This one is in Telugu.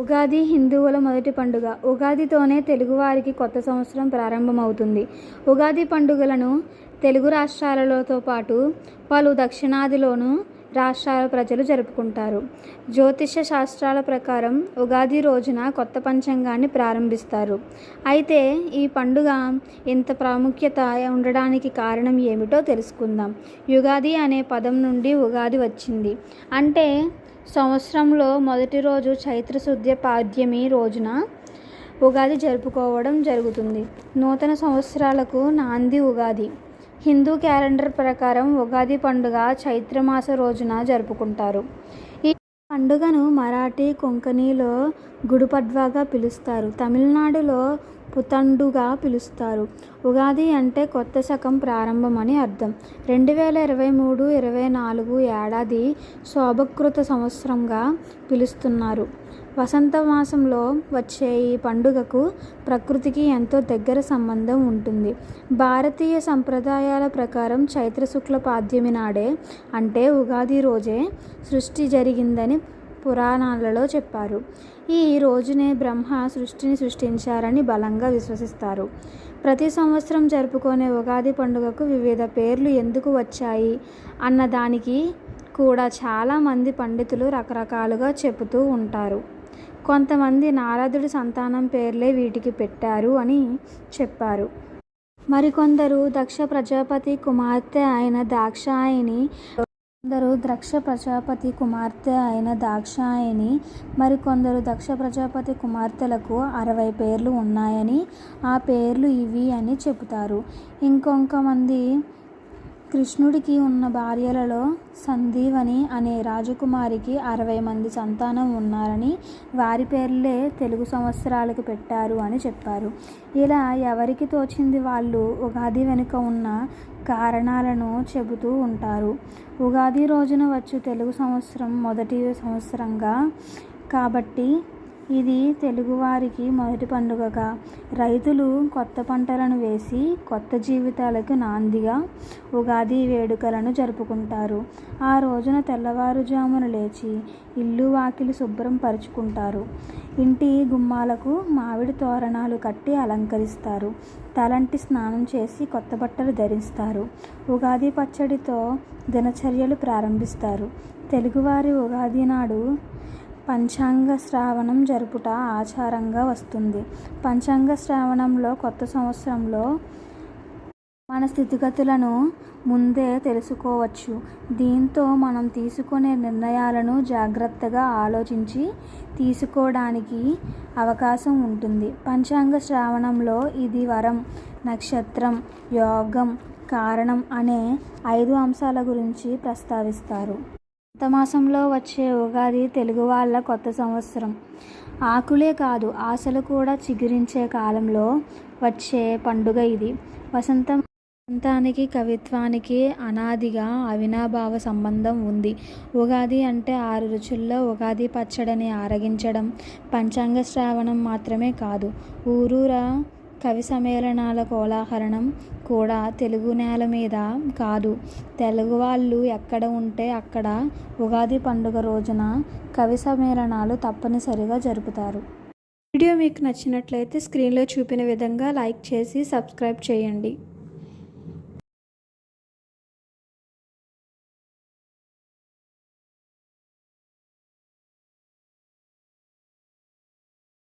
ఉగాది హిందువుల మొదటి పండుగ. ఉగాదితోనే తెలుగువారికి కొత్త సంవత్సరం ప్రారంభమవుతుంది. ఉగాది పండుగలను తెలుగు రాష్ట్రాలతో పాటు పలు దక్షిణాదిలోనూ రాష్ట్రాల ప్రజలు జరుపుకుంటారు. జ్యోతిష శాస్త్రాల ప్రకారం ఉగాది రోజున కొత్త పంచాంగాన్ని ప్రారంభిస్తారు. అయితే ఈ పండుగ ఇంత ప్రాముఖ్యత ఉండడానికి కారణం ఏమిటో తెలుసుకుందాం. యుగాది అనే పదం నుండి ఉగాది వచ్చింది. అంటే సంవత్సరంలో మొదటి రోజు చైత్రశుద్ధ పాడ్యమి రోజున ఉగాది జరుపుకోవడం జరుగుతుంది. నూతన సంవత్సరాలకు నాంది ఉగాది. హిందూ క్యాలెండర్ ప్రకారం ఉగాది పండుగ చైత్రమాస రోజున జరుపుకుంటారు. ఈ పండుగను మరాఠీ కొంకణిలో గుడుపడ్వాగా పిలుస్తారు. తమిళనాడులో పుతండుగా పిలుస్తారు. ఉగాది అంటే కొత్త శకం ప్రారంభం అని అర్థం. రెండు వేల ఇరవై మూడు ఇరవై నాలుగు ఏడాది శోభకృత సంవత్సరంగా పిలుస్తున్నారు. వసంత మాసంలో వచ్చే ఈ పండుగకు ప్రకృతికి ఎంతో దగ్గర సంబంధం ఉంటుంది. భారతీయ సంప్రదాయాల ప్రకారం చైత్ర శుక్ల పాద్యమి నాడే అంటే ఉగాది రోజే సృష్టి జరిగిందని పురాణాలలో చెప్పారు. ఈ రోజునే బ్రహ్మ సృష్టిని సృష్టించారని బలంగా విశ్వసిస్తారు. ప్రతి సంవత్సరం జరుపుకునే ఉగాది పండుగకు వివిధ పేర్లు ఎందుకు వచ్చాయి అన్నదానికి కూడా చాలామంది పండితులు రకరకాలుగా చెబుతూ ఉంటారు. కొంతమంది నారదుడి సంతానం పేర్లే వీటికి పెట్టారు అని చెప్పారు. మరికొందరు దక్ష ప్రజాపతి కుమార్తె అయిన దాక్షాయిని కొందరు దక్ష ప్రజాపతి కుమార్తె అయిన దాక్షాయిని మరికొందరు దక్ష ప్రజాపతి కుమార్తెలకు అరవై పేర్లు ఉన్నాయని ఆ పేర్లు ఇవి అని చెబుతారు. ఇంకొంతమంది కృష్ణుడికి ఉన్న భార్యలలో సందీవని అనే రాజకుమారికి అరవై మంది సంతానం ఉన్నారని వారి పేర్లే తెలుగు సంవత్సరాలకు పెట్టారు అని చెప్పారు. ఇలా ఎవరికి తోచింది వాళ్ళు ఉగాది వెనుక ఉన్న కారణాలను చెబుతూ ఉంటారు. ఉగాది రోజున వచ్చు తెలుగు సంవత్సరం మొదటి సంవత్సరంగా కాబట్టి ఇది తెలుగువారికి మొదటి పండుగగా. రైతులు కొత్త పంటలను వేసి కొత్త జీవితాలకు నాందిగా ఉగాది వేడుకలను జరుపుకుంటారు. ఆ రోజున తెల్లవారుజామున లేచి ఇల్లు వాకిలి శుభ్రం పరుచుకుంటారు. ఇంటి గుమ్మాలకు మామిడి తోరణాలు కట్టి అలంకరిస్తారు. తలంటి స్నానం చేసి కొత్త బట్టలు ధరిస్తారు. ఉగాది పచ్చడితో దినచర్యలు ప్రారంభిస్తారు. తెలుగువారి ఉగాది నాడు పంచాంగ శ్రావణం జరుపుట ఆచారంగా వస్తుంది. పంచాంగ శ్రావణంలో కొత్త సంవత్సరంలో మన స్థితిగతులను ముందే తెలుసుకోవచ్చు. దీంతో మనం తీసుకునే నిర్ణయాలను జాగ్రత్తగా ఆలోచించి తీసుకోవడానికి అవకాశం ఉంటుంది. పంచాంగ శ్రావణంలో ఇది వరం నక్షత్రం యోగం కారణం అనే ఐదు అంశాల గురించి ప్రస్తావిస్తారు. కొత్త మాసంలో వచ్చే ఉగాది తెలుగు వాళ్ళ కొత్త సంవత్సరం. ఆకులే కాదు ఆశలు కూడా చిగురించే కాలంలో వచ్చే పండుగ ఇది. వసంతం వసంతానికి కవిత్వానికి అనాదిగా అవినాభావ సంబంధం ఉంది. ఉగాది అంటే ఆరు రుచుల్లో ఉగాది పచ్చడిని ఆరగించడం పంచాంగ శ్రావణం మాత్రమే కాదు. ఊరూరా కవి సమ్మేళనాల కోలాహరణం కూడా తెలుగు నేల మీద కాదు. తెలుగు వాళ్ళు ఎక్కడ ఉంటే అక్కడ ఉగాది పండుగ రోజున కవి సమ్మేళనాలు తప్పనిసరిగా జరుపుతారు. వీడియో మీకు నచ్చినట్లయితే స్క్రీన్లో చూపిన విధంగా లైక్ చేసి సబ్స్క్రైబ్ చేయండి.